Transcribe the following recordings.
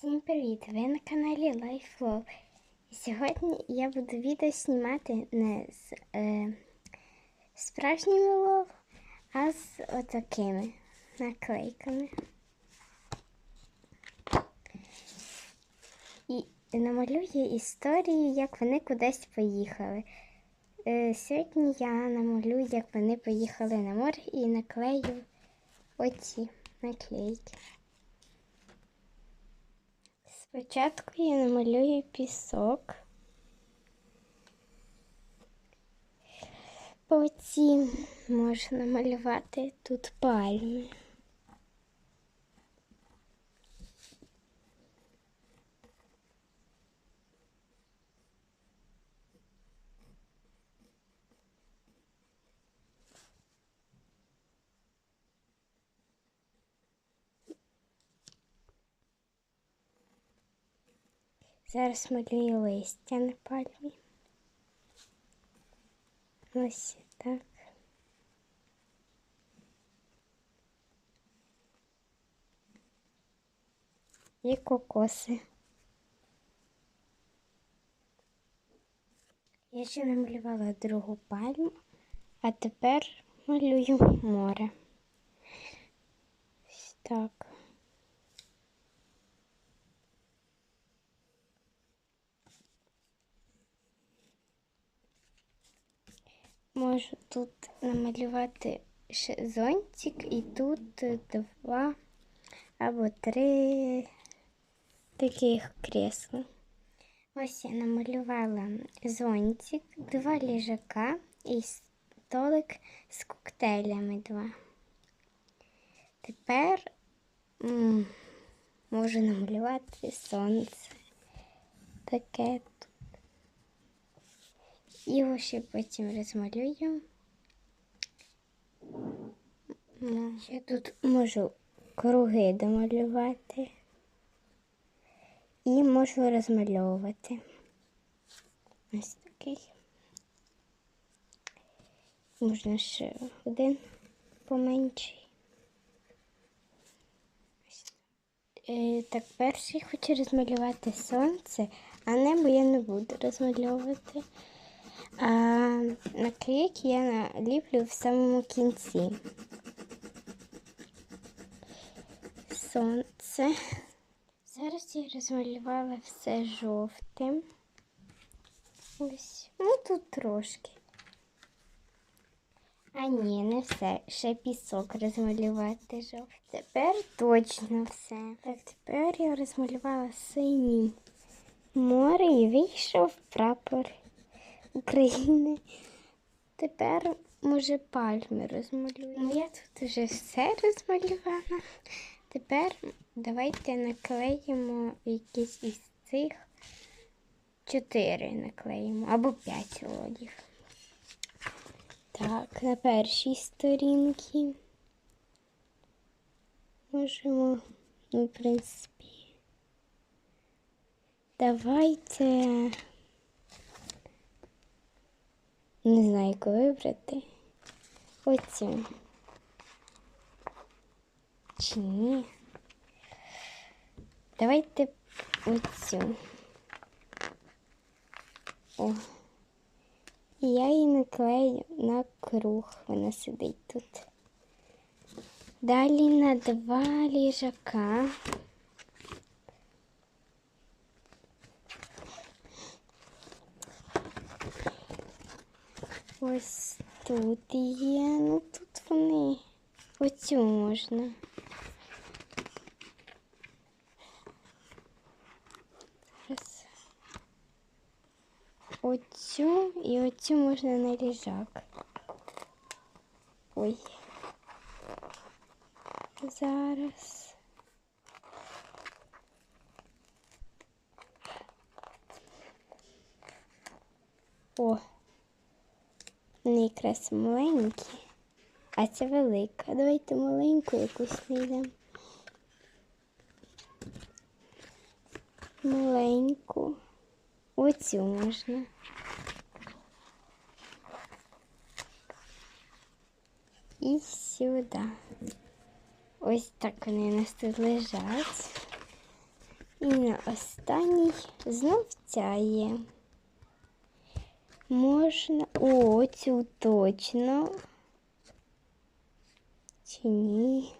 Всім привіт! Ви на каналі LifeFlow. І сьогодні я буду відео знімати не з е, справжніми лов, а з отакими наклейками. І намалюю історію, як вони кудись поїхали. Е, сьогодні я намалюю, як вони поїхали на море і наклею оці наклейки. Спочатку я намалюю пісок. Потім можна намалювати тут пальми. Зараз малюю листя на пальмі. Ось так. І кокоси. Я ще намалювала другу пальму, а тепер малюю море. Ось так. Можу тут намалювати ще зонтик і тут два або три таких крісла. Ось я намалювала зонтик, два ліжака і столик з коктейлями два. Тепер м можу намалювати сонце. Таке тут. Його ще потім розмалюю. Я тут можу круги домалювати і можу розмальовувати. Ось такий. Можна ще один поменший. Е, Так, перший хочу розмалювати сонце, а небо я не буду розмальовувати. А наклейки я наліплю в самому кінці. Сонце. Зараз я розмалювала все жовтим. Ось, ну тут трошки. А ні, не все. Ще пісок розмалювати жовтий. Тепер точно все. Так, тепер я розмалювала синім море і вийшов прапор. України. Тепер, може, пальми розмалюю. Ну, я тут вже все розмалювала. Тепер давайте наклеїмо якісь із цих чотири наклеїмо або п'ять лодів. Так, на першій сторінці можемо, ну, в принципі, давайте. Не знаю, яку вибрати. Оцю. Чи ні? Давайте оцю. О. Я її наклею на круг. Вона сидить тут. Далі на два ліжака. Ось тут є, ну тут вони. Оцю можна. Зараз. Оцю і оцю можна на ліжак. Ой. Зараз. О. Вони якраз маленькі, а це велика. Давайте маленьку якусь знайдемо. Маленьку. Оцю можна. І сюди. Ось так вони у нас тут лежать. І на останній знов ця є. Можна. О, цю точно. Чи ні?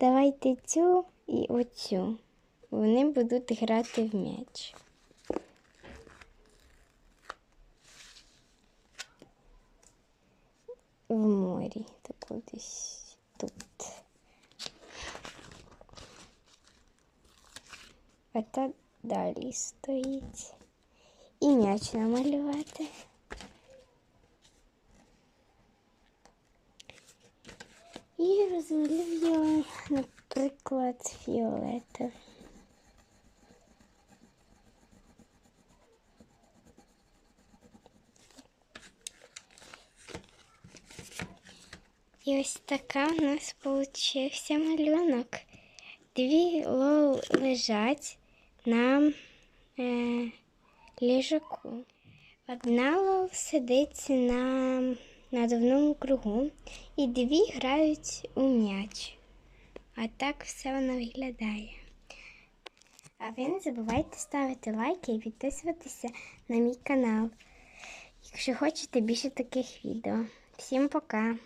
Давайте цю і оцю. Вони будуть грати в м'яч. В морі. Так десь тут. А та далі стоїть. І м'яч намалювати. І розмалюю, наприклад, фіолетовий. І ось така у нас получився малюнок. Дві лол лежать на е, ліжаку. Одна лол сидить на надувному кругу, і дві грають у м'яч. А так все воно виглядає. А ви не забувайте ставити лайки і підписуватися на мій канал, якщо хочете більше таких відео. Всім пока!